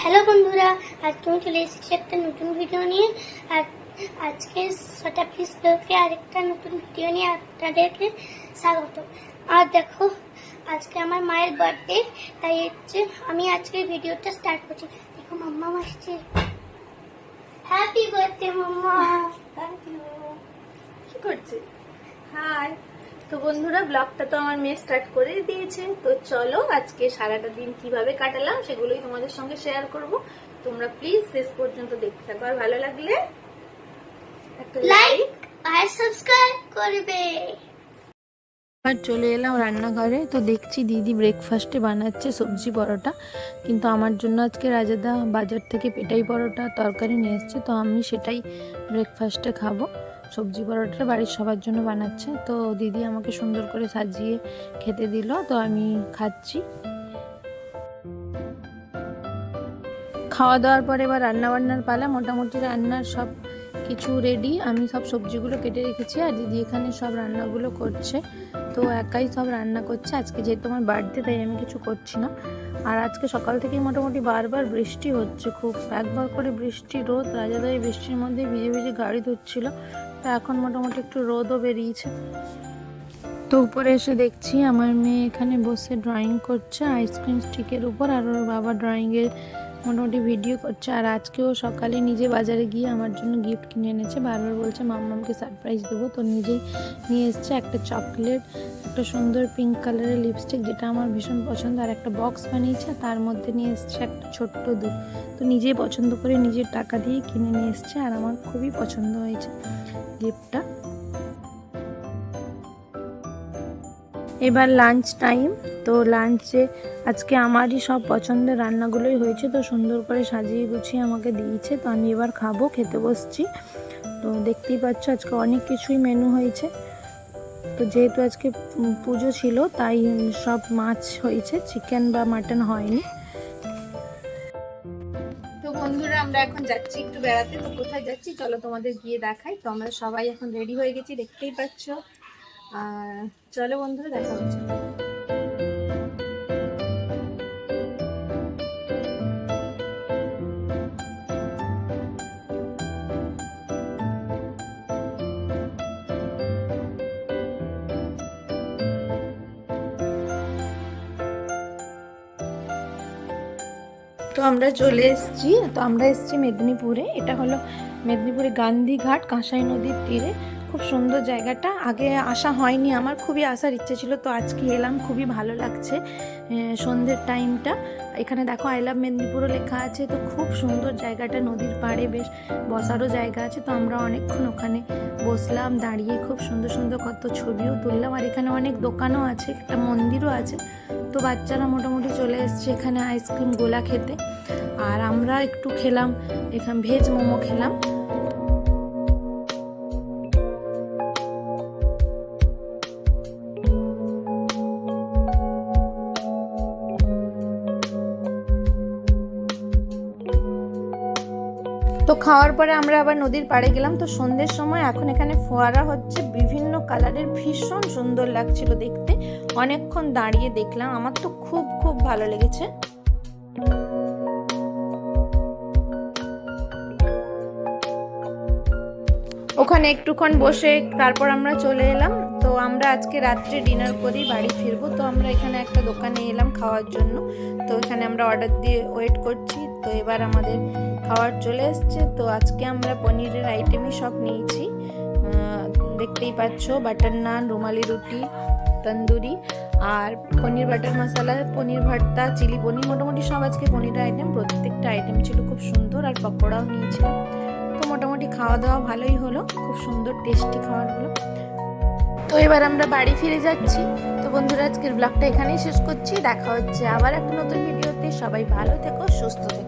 Hello বন্ধুরা, আজকে আমি চলে এসেছি একটা নতুন ভিডিও নিয়ে। আর আজকে ছটা পিস ব্লগে আরেকটা নতুন ভিডিও নিয়ে আপনাদেরকে স্বাগত। আর দেখো, আজকে আমার মায়ের বার্থডে তাই হচ্ছে আমি আজকে ভিডিওটা স্টার্ট করছি। দেখো মাম্মা আসছে। Happy birthday mumma. Thank you কি করছে? হাই তো বন্ধুরা ব্লগটা তো আমার মেয়ে স্টার্ট করে দিয়েছে। তো চলো আজকে সারাটা দিন কীভাবে কাটালাম সেগুলোই তোমাদের সঙ্গে শেয়ার করব। তোমরা প্লিজ শেষ পর্যন্ত দেখতে থাকো। আর ভালো লাগলে একটা লাইক আর সাবস্ক্রাইব করবে। আর চলে এলাম রান্নাঘরে। তো দেখছি দিদি ব্রেকফাস্টে বানাচ্ছে সবজি পরোটা। কিন্তু আমার জন্য আজকে রাজাদা বাজার থেকে পেটাই পরোটা তরকারি নিয়ে এসছে। তো আমি সেটাই ব্রেকফাস্টে খাব। সবজি পরোটা বাড়ির সবার জন্য বানাচ্ছে। তো দিদি আমাকে সুন্দর করে সাজিয়ে খেতে দিল, তো আমি খাচ্ছি। খাওয়া দাওয়ার পরে এবার রান্না বান্নার পালা। মোটামুটি রান্নার সব কিছু রেডি আমি সব সবজিগুলো কেটে রেখেছি আর দিদি এখানে সব রান্নাগুলো করছে। তো একাই সব রান্না করছে। আজকে যেহেতু আমার বার্থডে তাই আমি কিছু করছি না। আর আজকে সকাল থেকেই মোটামুটি বারবার বৃষ্টি হচ্ছে খুব। একবার করে বৃষ্টি, রোদ রাজাদা এই বৃষ্টির মধ্যে ভিজে ভিজে গাড়ি ধুচ্ছিল তো এখন মোটামুটি একটু রোদও বেরিয়েছে। তো উপরে এসে দেখছি আমার মেয়ে এখানে বসে ড্রয়িং করছে আইসক্রিম স্টিকের উপর, আর ওর বাবা ড্রয়িংয়ের মোটামুটি ভিডিও করছে। আর আজকেও সকালে নিজে বাজারে গিয়ে আমার জন্য গিফট কিনে এনেছে। বারবার বলছে, মাম্মামকে সারপ্রাইজ দেবো। তো নিজেই নিয়ে এসছে একটা চকলেট একটা সুন্দর পিঙ্ক কালারের লিপস্টিক যেটা আমার ভীষণ পছন্দ। আর একটা বক্স বানিয়েছে, তার মধ্যে নিয়ে এসছে একটা ছোট্ট দুধ। তো নিজেই পছন্দ করে নিজের টাকা দিয়ে কিনে নিয়ে এসছে। আর আমার খুবই পছন্দ হয়েছে গিফটটা এবার লাঞ্চ টাইম তো লাঞ্চে আজকে আমারই সব পছন্দের রান্নাগুলোই হয়েছে, তো সুন্দর করে সাজিয়ে গুছিয়ে আমাকে দিয়েছে, তো আমি এবার খাব, খেতে বসছি। তো দেখতেই পাচ্ছ আজকে অনেক কিছুই মেনু হয়েছে। তো যেহেতু আজকে পুজো ছিল, তাই সব মাছ হয়েছে চিকেন বা মাটন হয়নি। তো বন্ধুরা, আমরা এখন যাচ্ছি একটু বেড়াতে, তো কোথায় যাচ্ছি? চলো তোমাদের গিয়ে দেখাই। তো আমরা সবাই এখন রেডি হয়ে গেছি, দেখতেই পাচ্ছ। আর চলো বন্ধুরা, দেখা হচ্ছে। তো আমরা চলে এসেছি, তো আমরা এসেছি মেদিনীপুরে। এটা হলো মেদিনীপুরে গান্ধীঘাট, কাঁসাই নদীর তীরে। খুব সুন্দর জায়গাটা। আগে আসা হয়নি আমার, খুবই আসার ইচ্ছে ছিল, তো আজকে এলাম, খুবই ভালো লাগছে সন্ধ্যের টাইমটা এখানে দেখো আই লাভ মেদিনীপুরও লেখা আছে, তো খুব সুন্দর জায়গাটা, নদীর পাড়ে বেশ বসারও জায়গা আছে, তো আমরা অনেকক্ষণ ওখানে বসলাম, দাঁড়িয়ে খুব সুন্দর সুন্দর কত ছবিও তুললাম, আর এখানে অনেক দোকানও আছে, একটা মন্দিরও আছে, তো বাচ্চারা মোটামুটি চলে এসছে এখানে আইসক্রিম গোলা খেতে। আর আমরা একটু খেলাম, এখানে ভেজ মোমো খেলাম। খাওয়ার পরে আমরা আবার নদীর পাড়ে গেলাম। তো সন্ধ্যের সময় এখন এখানে ফোয়ারা হচ্ছে। বিভিন্ন কালারের ভীষণ সুন্দর লাগছিল দেখতে। অনেকক্ষণ দাঁড়িয়ে দেখলাম। আমার তো খুব খুব ভালো লেগেছে। ওখানে একটুক্ষণ বসে তারপর আমরা চলে এলাম। তো আমরা আজকে রাত্রে ডিনার করি, বাড়ি ফিরবো। তো আমরা এখানে একটা দোকানে এলাম খাওয়ার জন্য। তো এখানে আমরা অর্ডার দিয়ে ওয়েট করছি। তো এবার আমাদের খাবার চলে এসছে। তো আজকে আমরা পনিরের আইটেমই সব নিয়েছি। দেখতেই পাচ্ছ বাটার নান রুমালি রুটি, তন্দুরি আর পনির বাটার মশলা পনির ভর্তা চিলি পনির, মোটামুটি সব আজকে পনিরের আইটেম প্রত্যেকটা আইটেম ছিল খুব সুন্দর আর পকোড়াও নিয়েছিলাম তো মোটামুটি খাওয়া দাওয়া ভালোই হলো, খুব সুন্দর টেস্টি খাবার হলো। তো এবার আমরা বাড়ি ফিরে যাচ্ছি। তো বন্ধুরা, আজকের ব্লগটা এখানেই শেষ করছি। দেখা হচ্ছে আবার একটা নতুন ভিডিওতে সবাই ভালো থেকো, সুস্থ থেকো।